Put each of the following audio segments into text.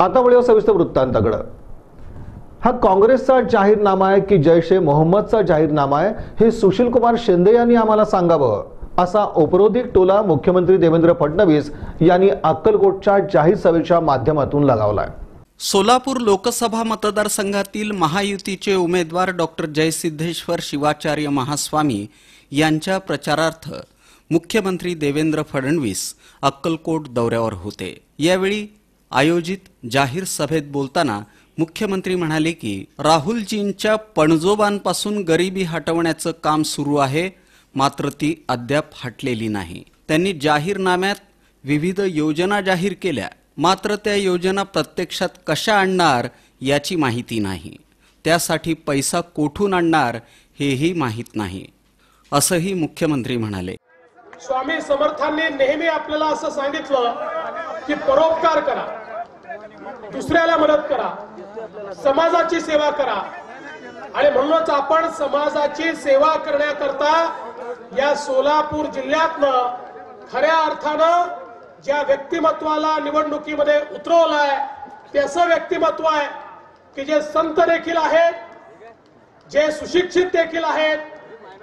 आता वळूया सविस्तर वृत्तांताकडं. हा काँग्रेसचा जाहीरनामा आहे की जैश ए मोहम्मदचा जाहीरनामा आहे हे सुशील कुमार शिंदे यांनी आम्हाला सांगावं असा औपरोधिक टोला मुख्यमंत्री देवेंद्र फडणवीस यांनी अक्कलकोटच्या जाहीर सभेच्या माध्यमातून लगावलाय. सोलापूर लोकसभा मतदारसंघातील महायुतीचे उमेदवार डॉक्टर जयसिद्धेश्वर शिवाचार्य महास्वामी यांच्या प्रचारार्थ मुख्यमंत्री देवेंद्र फडणवीस अक्कलकोट दौऱ्यावर होते. यावेळी आयोजित जाहीर सभेत बोलताना मुख्यमंत्री म्हणाले की राहुलजींच्या पणजोबांपासून गरिबी हटवण्याचं काम सुरू आहे मात्र ती अद्याप हटलेली नाही. त्यांनी जाहीरनाम्यात विविध योजना जाहीर केल्या मात्र त्या योजना प्रत्यक्षात कशा आणणार याची माहिती नाही. त्यासाठी पैसा कोठून आणणार हेही माहीत नाही असंही मुख्यमंत्री म्हणाले. स्वामी समर्थांनी नेहमी आपल्याला असं सांगितलं की परोपकार करा. दुसऱ्याला मदत करा. समाजाची सेवा करा. आणि म्हणूनच आपण समाजाची सेवा करण्याकरता या सोलापूर जिल्ह्यातनं खऱ्या अर्थानं ज्या व्यक्तिमत्वाला निवडणुकीमध्ये उतरवलंय ते असं व्यक्तिमत्व आहे की जे संत देखील आहेत जे सुशिक्षित देखील आहेत.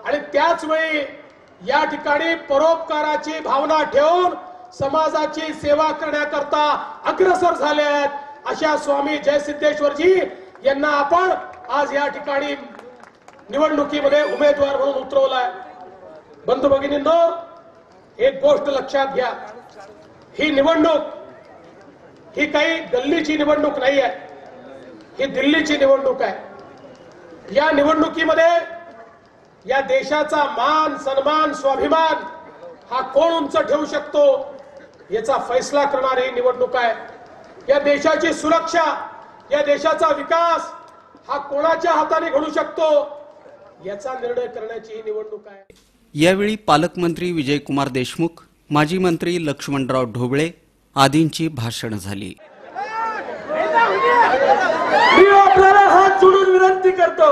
आणि त्याच वेळी या ठिकाणी परोपकाराची भावना ठेवून समाजाची सेवा करण्याकरता अग्रसर झाले आहेत अशा स्वामी जयसिद्धेश्वरजी. यांना आपण आज या ठिकाणी निवडणुकीमध्ये उमेदवार म्हणून उतरवलाय. बंधू भगिनींनो एक गोष्ट लक्षात घ्या. ही निवडणूक ही काही गल्लीची निवडणूक नाही आहे. ही दिल्लीची निवडणूक आहे. या निवडणुकीमध्ये या देशाचा मान सन्मान स्वाभिमान हा कोण उंच ठेवू शकतो? याचा फैसला करणारी निवडणूक आहे. या देशाची सुरक्षा या देशाचा विकास हा कोणाच्या हाताने घडू शकतो याचा निर्णय करण्याची ही निवडणूक आहे. यावेळी पालकमंत्री विजयकुमार देशमुख माजी मंत्री लक्ष्मणराव ढोबळे आदींची भाषणं झाली. मी आपल्याला हात जोडून विनंती करतो.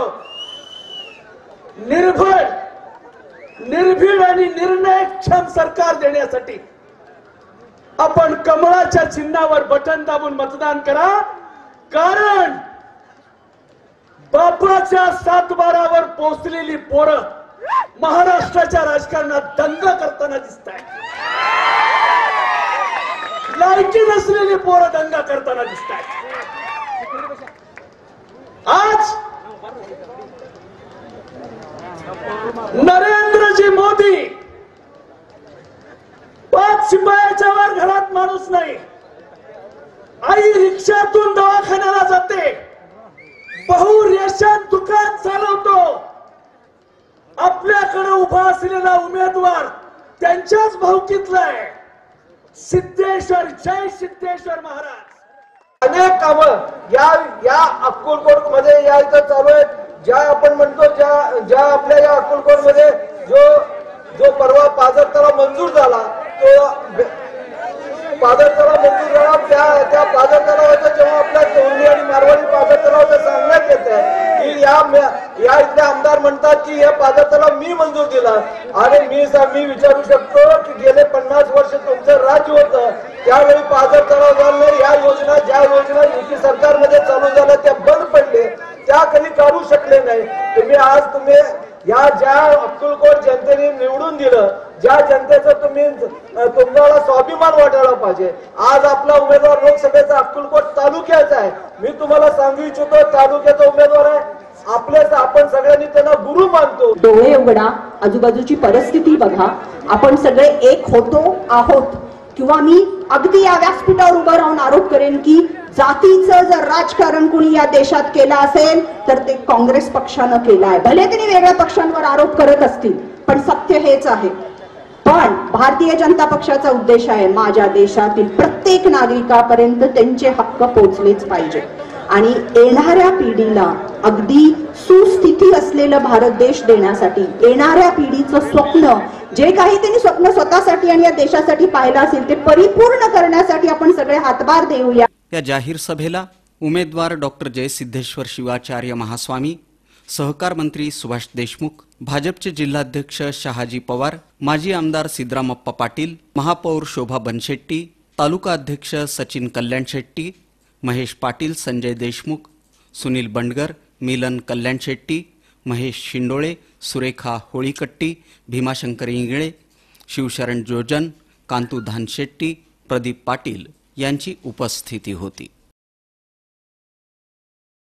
निर्भय निर्भीड आणि निर्णयक्षम सरकार देण्यासाठी आपण कमळाच्या चिन्हावर बटन दाबून मतदान करा. कारण बापाच्या सातबारावर पोहोचलेली पोरं महाराष्ट्राच्या राजकारणात दंग करताना दिसत आहे लायकी नसलेली पोरं दंगा करताना दिसत आहेत आज नरेंद्रजी मोदी पाच शिपायाच्या माणूस नाही. आई रिक्षातून दवाखान्याला जाते. बहु रेशन दुकान चालवतो. आपल्याकडे उभा असलेला उमेदवार त्यांच्याच भाऊकीतला आहे. सिद्धेश्वर जय सिद्धेश्वर महाराज. अनेक कामं या या अक्कलकोटमध्ये या इथं चालू आहेत ज्या आपण म्हणतो ज्या ज्या आपल्या या अक्कलकोटमध्ये जो जो परवा पाजर तलाव मंजूर झाला तो बे- पाझर तलाव त्या त्या पाझर तलावाचं जेव्हा आपल्या तोंडी आणि मारवाडी पाझर तलावाचं सांगण्यात येत आहे की या या इथले आमदार म्हणतात की हे पाझर तलाव मी मंजूर दिला. आणि मी मी विचारू शकतो की गेले पन्नास वर्ष तुमचं राज्य होतं. त्यावेळी पाझर तलाव झालं या योजना ज्या योजना युती सरकारमध्ये चालू झाल्या त्या बंद पडले. त्या कधी काढू शकले नाही. तुम्ही आज तुम्ही या ज्या अक्कलकोट जनतेने निवडून दिलं ज्या जनतेचं तुम्ही तुम्हाला स्वाभिमान वाटायला पाहिजे. आज आपला उमेदवार लोकसभेचा अक्कलकोट तालुक्याचा आहे. मी तुम्हाला सांगू इच्छितो तालुक्याचा उमेदवार आहे. आपल्याच आपण सगळ्यांनी त्यांना गुरु मानतो. डोळे उघडा आजूबाजूची परिस्थिती बघा. आपण सगळे एक होतो आहोत. किंवा मी अगदी या व्यासपीठावर उभं राहून आरोप करेन की जातीचं जर राजकारण कुणी या देशात केलं असेल तर ते काँग्रेस पक्षानं केलं आहे. भले त्यांनी वेगळ्या पक्षांवर आरोप करत असतील पण सत्य हेच आहे. पण भारतीय जनता पक्षाचा उद्देश आहे माझ्या देशातील प्रत्येक नागरिकापर्यंत त्यांचे हक्क पोचलेच पाहिजे. आणि येणाऱ्या पिढीला अगदी सुस्थिती असलेलं भारत देश देण्यासाठी येणाऱ्या पिढीचं स्वप्न जे काही त्यांनी स्वप्न स्वतःसाठी आणि या देशासाठी पाहिलं असेल ते परिपूर्ण करण्यासाठी आपण सगळे हातभार देऊया. या जाहीर सभेला उमेदवार डॉक्टर जयसिद्धेश्वर शिवाचार्य महास्वामी सहकार मंत्री सुभाष देशमुख भाजपचे जिल्हाध्यक्ष शहाजी पवार माजी आमदार सिद्धरामप्पा पाटील महापौर शोभा बनशेट्टी तालुका अध्यक्ष सचिन कल्याण शेट्टी महेश पाटील संजय देशमुख सुनील बंडगर मिलन कल्याण शेट्टी महेश शिंडोळे सुरेखा होळीकट्टी भीमाशंकर इंगळे शिवशरण जोजन कांतू धानशेट्टी प्रदीप पाटील. यांची उपस्थिती होती.